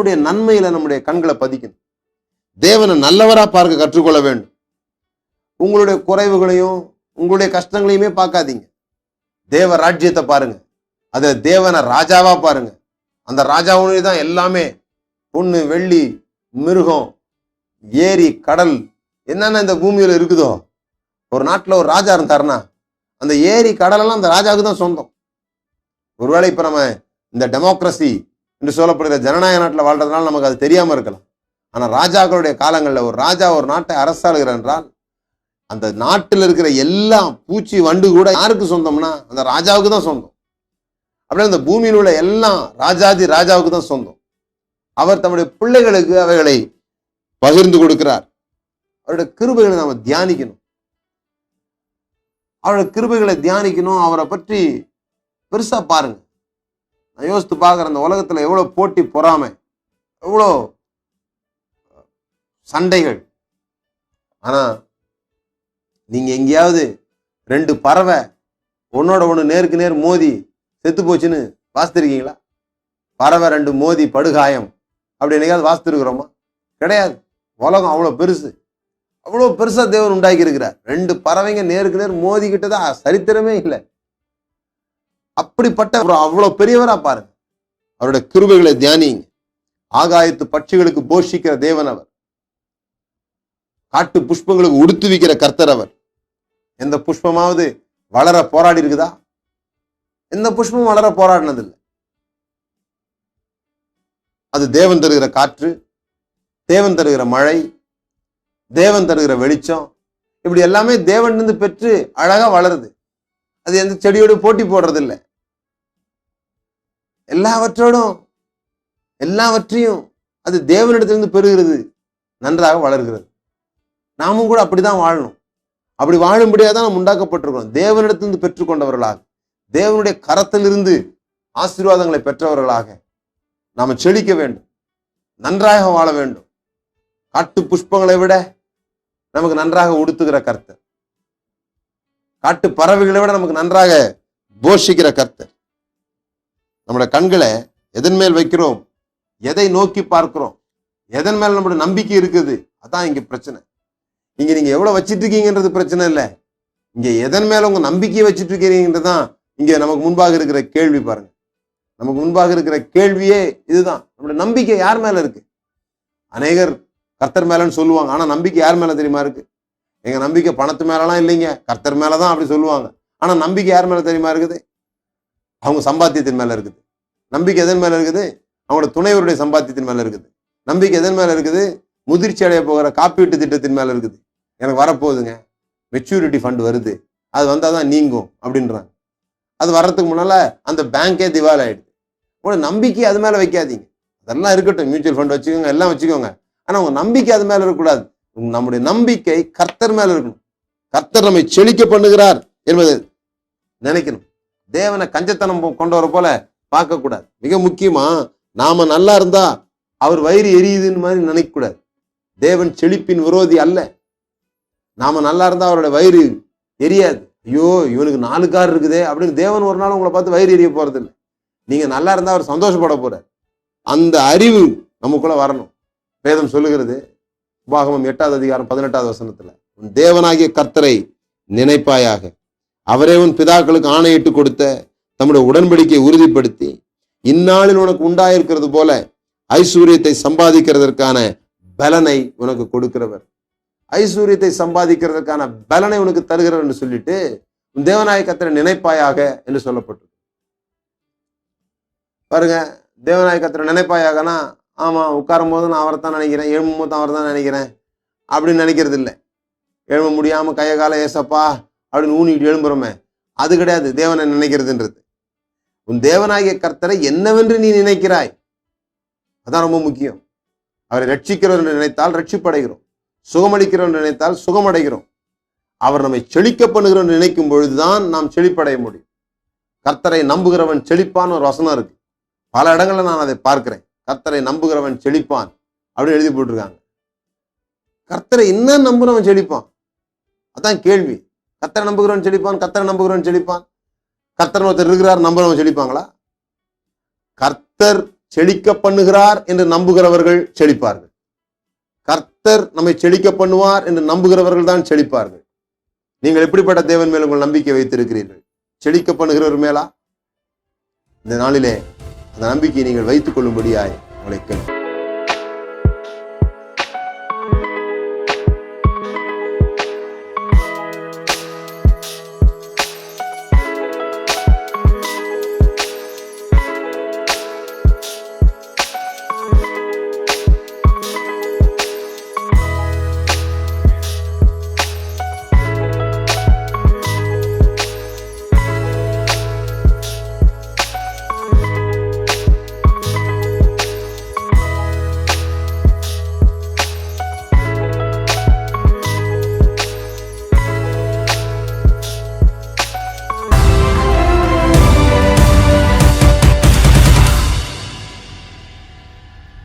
தேவனுடைய நன்மையில நம்முடைய கண்களை பதிக்கணும். தேவனை நல்லவரா பார்க்க கற்றுக்கொள்ள வேண்டும். உங்களுடைய குறைவுகளையும் உங்களுடைய கஷ்டங்களையுமே பார்க்காதீங்க. தேவ ராஜ்யத்தை பாருங்க. அத தேவனை ராஜாவா பாருங்க. அந்த ராஜாவுடைய தான் எல்லாமே. பொண்ணு வெள்ளி மிருகம் ஏரி கடல் என்னென்ன இந்த பூமியில இருக்குதோ. ஒரு நாட்டுல ஒரு ராஜா இருந்தாருன்னா அந்த ஏரி கடலெல்லாம் அந்த ராஜாவுக்கு தான் சொந்தம். ஒருவேளை இப்ப நம்ம இந்த டெமோக்ரஸி என்று சொல்லப்படுகிற ஜனநாயக நாட்டில் வாழ்றதுனால நமக்கு அது தெரியாம இருக்கலாம். ஆனா ராஜாக்களுடைய காலங்களில் ஒரு ராஜா ஒரு நாட்டை அரசாளுகிறார் என்றால் அந்த நாட்டில் இருக்கிற எல்லா பூச்சி வண்டு கூட யாருக்கு சொந்தம்னா அந்த ராஜாவுக்கு தான் சொந்தம். அப்படியே அந்த பூமியில் உள்ள எல்லாம் ராஜாதி ராஜாவுக்கு தான் சொந்தம். அவர் தம்முடைய பிள்ளைகளுக்கு அவைகளை பகிர்ந்து கொடுக்கிறார். அவருடைய கிருபைகளை நாம் தியானிக்கணும். அவருடைய கிருபைகளை தியானிக்கணும். அவரை பற்றி பெருசா பாருங்க. யோசித்து பார்க்குற அந்த உலகத்தில் எவ்வளோ போட்டி பொறாமை எவ்வளோ சண்டைகள். ஆனால் நீங்கள் எங்கேயாவது ரெண்டு பறவை ஒன்னோட ஒன்று நேருக்கு நேர் மோதி செத்து போச்சுன்னு வாசித்திருக்கீங்களா? பறவை ரெண்டு மோதி படுகாயம் அப்படி என்னைக்காவது வாசித்திருக்கிறோமா? கிடையாது. உலகம் அவ்வளோ பெருசு. அவ்வளோ பெருசாக தேவன் உண்டாக்கி இருக்கிறார் ரெண்டு பறவைங்க நேருக்கு நேர் மோதிக்கிட்டதா? சரித்திரமே இல்லை. அப்படிப்பட்ட ஒரு அவ்வளோ பெரியவரா பாருங்க. அவருடைய கிருபைகளை தியானிங்க ஆகாயத்து பட்சிகளுக்கு போஷிக்கிற தேவன் அவர். காட்டு புஷ்பங்களுக்கு உடுத்துவிக்கிற கர்த்தர் அவர். எந்த புஷ்பமாவது வளர போராடி இருக்குதா? எந்த புஷ்பமும் வளர போராடினதில்லை. அது தேவன் தருகிற காற்று தேவன் தருகிற மழை தேவன் தருகிற வெளிச்சம் இப்படி எல்லாமே தேவன் இருந்து பெற்று அழகா வளருது. அது எந்த செடியோடு போட்டி போடுறதில்லை. எல்லாவற்றோடும் எல்லாவற்றையும் அது தேவனிடத்திலிருந்து பெறுகிறது நன்றாக வளர்கிறது. நாமும் கூட அப்படிதான் வாழணும். அப்படி வாழும்படியாக தான் நம்ம உண்டாக்கப்பட்டிருக்கிறோம். தேவனிடத்திலிருந்து பெற்றுக்கொண்டவர்களாக தேவனுடைய கரத்திலிருந்து ஆசீர்வாதங்களை பெற்றவர்களாக நாம செழிக்க வேண்டும். நன்றாக வாழ வேண்டும். காட்டு புஷ்பங்களை விட நமக்கு நன்றாக உடுத்துகிற கர்த்தர். காட்டு பறவைகளை விட நமக்கு நன்றாக போஷிக்கிற கர்த்தர். நம்முடைய கண்களை எதன் மேல் வைக்கிறோம்? எதை நோக்கி பார்க்கிறோம்? எதன் மேல் நம்மளோட நம்பிக்கை இருக்குது? அதான் இங்கே பிரச்சனை. இங்கே நீங்கள் எவ்வளோ வச்சிட்டு இருக்கீங்கன்றது பிரச்சனை இல்லை. இங்கே எதன் மேல் உங்கள் நம்பிக்கையை வச்சிட்டு இருக்கிறீங்கன்றது தான் இங்கே நமக்கு முன்பாக இருக்கிற கேள்வி பாருங்கள் நமக்கு முன்பாக இருக்கிற கேள்வியே இதுதான். நம்மளோட நம்பிக்கை யார் மேலே இருக்கு? அநேகர் கர்த்தர் மேலன்னு சொல்லுவாங்க. ஆனால் நம்பிக்கை யார் மேலே தெரியுமா இருக்கு? எங்கள் நம்பிக்கை பணத்து மேலலாம் இல்லைங்க. கர்த்தர் மேலே தான் அப்படி சொல்லுவாங்க. ஆனால் நம்பிக்கை யார் மேலே தெரியுமா இருக்குது? அவங்க சம்பாத்தியத்தின் மேல இருக்குது. நம்பிக்கை எதன் மேல இருக்குது? அவங்களோட துணைவருடைய சம்பாத்தியத்தின் மேல இருக்குது. நம்பிக்கை எதன் மேல இருக்குது? முதிர்ச்சி அடைய போகிற காப்பீட்டு திட்டத்தின் மேல இருக்குது. எனக்கு வரப்போகுதுங்க. மெச்சூரிட்டி ஃபண்ட் வருது. அது வந்தால் தான் நீங்கும் அப்படின்றாங்க. அது வர்றதுக்கு முன்னால அந்த பேங்கே திவால் ஆயிடுது. உங்களோட நம்பிக்கை அது மேலே வைக்காதீங்க. அதெல்லாம் இருக்கட்டும். மியூச்சுவல் ஃபண்ட் வச்சுக்கோங்க எல்லாம் வச்சுக்கோங்க. ஆனால் உங்க நம்பிக்கை அது மேலே இருக்கக்கூடாது. நம்முடைய நம்பிக்கை கர்த்தர் மேலே இருக்கணும். கர்த்தர் நம்மை செழிக்க பண்ணுகிறார் என்பதை நினைக்கணும். தேவனை கஞ்சத்தனம் கொண்டு கொண்டவரை போல பார்க்க கூடாது மிக முக்கியமா நாம நல்லா இருந்தா அவர் வயிறு எரியுதுன்னு மாதிரி நினைக்கக்கூடாது. தேவன் செழிப்பின் விரோதி அல்ல. நாம நல்லா இருந்தா அவரோட வயிறு எரியாது. ஐயோ இவனுக்கு நாலு கார் இருக்குதே அப்படின்னு தேவன் ஒரு நாள் உங்களை பார்த்து வயிறு எரிய போறது இல்லை நீங்க நல்லா இருந்தா அவர் சந்தோஷப்பட போறார். அந்த அறிவு நமக்குள்ள வரணும். வேதம் சொல்லுகிறது உபாகமம் எட்டாவது அதிகாரம் பதினெட்டாவது வசனத்துல உன் தேவனாகிய கர்த்தரை நினைப்பாயாக. அவரே உன் பிதாக்களுக்கு ஆணையிட்டு கொடுத்த தம்முடைய உடன்படிக்கையை உறுதிப்படுத்தி இந்நாளில் உனக்கு உண்டாயிருக்கிறது போல ஐஸ்வர்யத்தை சம்பாதிக்கிறதற்கான பலனை உனக்கு கொடுக்கிறவர். ஐஸ்வர்யத்தை சம்பாதிக்கிறதற்கான பலனை உனக்கு தருகிறவர் என்று சொல்லிட்டு உன் தேவநாய நினைப்பாயாக என்று சொல்லப்பட்டது பாருங்க தேவநாய கர்த்தரை நினைப்பாயாகனா ஆமா உட்காரும் போது நான் அவரை தான் நினைக்கிறேன் எழும்பும் போது அவரை தான் நினைக்கிறேன் அப்படின்னு நினைக்கிறது இல்லை எழும்ப முடியாம கையகால ஏசப்பா அப்படின்னு ஊனிட்டு எழும்புறோமே. அது கிடையாது. தேவனை நினைக்கிறதுன்றது. உன் தேவனாகிய கர்த்தரை என்னவென்று நீ நினைக்கிறாய்? அதான் ரொம்ப முக்கியம். அவரை ரட்சிக்கிறவர் என்று நினைத்தால் ரட்சிப்படைகிறோம். சுகமளிக்கிறவர் என்று நினைத்தால் சுகமடைகிறோம். அவர் நம்மை செழிக்க பண்ணுகிறோம் நினைக்கும் பொழுதுதான் நாம் செழிப்படைய முடியும். கர்த்தரை நம்புகிறவன் செழிப்பான் ஒரு வசனம் இருக்கு. பல இடங்களில் நான் அதை பார்க்கிறேன். கர்த்தரை நம்புகிறவன் செழிப்பான் அப்படின்னு எழுதி போட்டிருக்காங்க. கர்த்தரை என்ன நம்புறவன் செழிப்பான்? அதான் கேள்வி. கத்தரை நம்புகிறவன் செழிப்பான் கத்தரை நம்புகிறவன் செழிப்பான் கர்த்தர் ஒருத்தர் இருக்கிறார் நம்புறவன் செழிப்பாங்களா கர்த்தர் செழிக்க பண்ணுகிறார் என்று நம்புகிறவர்கள் செழிப்பார்கள். கர்த்தர் நம்மை செழிக்க பண்ணுவார் என்று நம்புகிறவர்கள் தான் செழிப்பார்கள். நீங்கள் எப்படிப்பட்ட தேவன் மேல் உங்கள் நம்பிக்கை வைத்திருக்கிறீர்கள்? செழிக்க பண்ணுகிறவர் மேலா? இந்த நாளிலே அந்த நம்பிக்கையை நீங்கள் வைத்துக் கொள்ளும்படியாய் உங்களை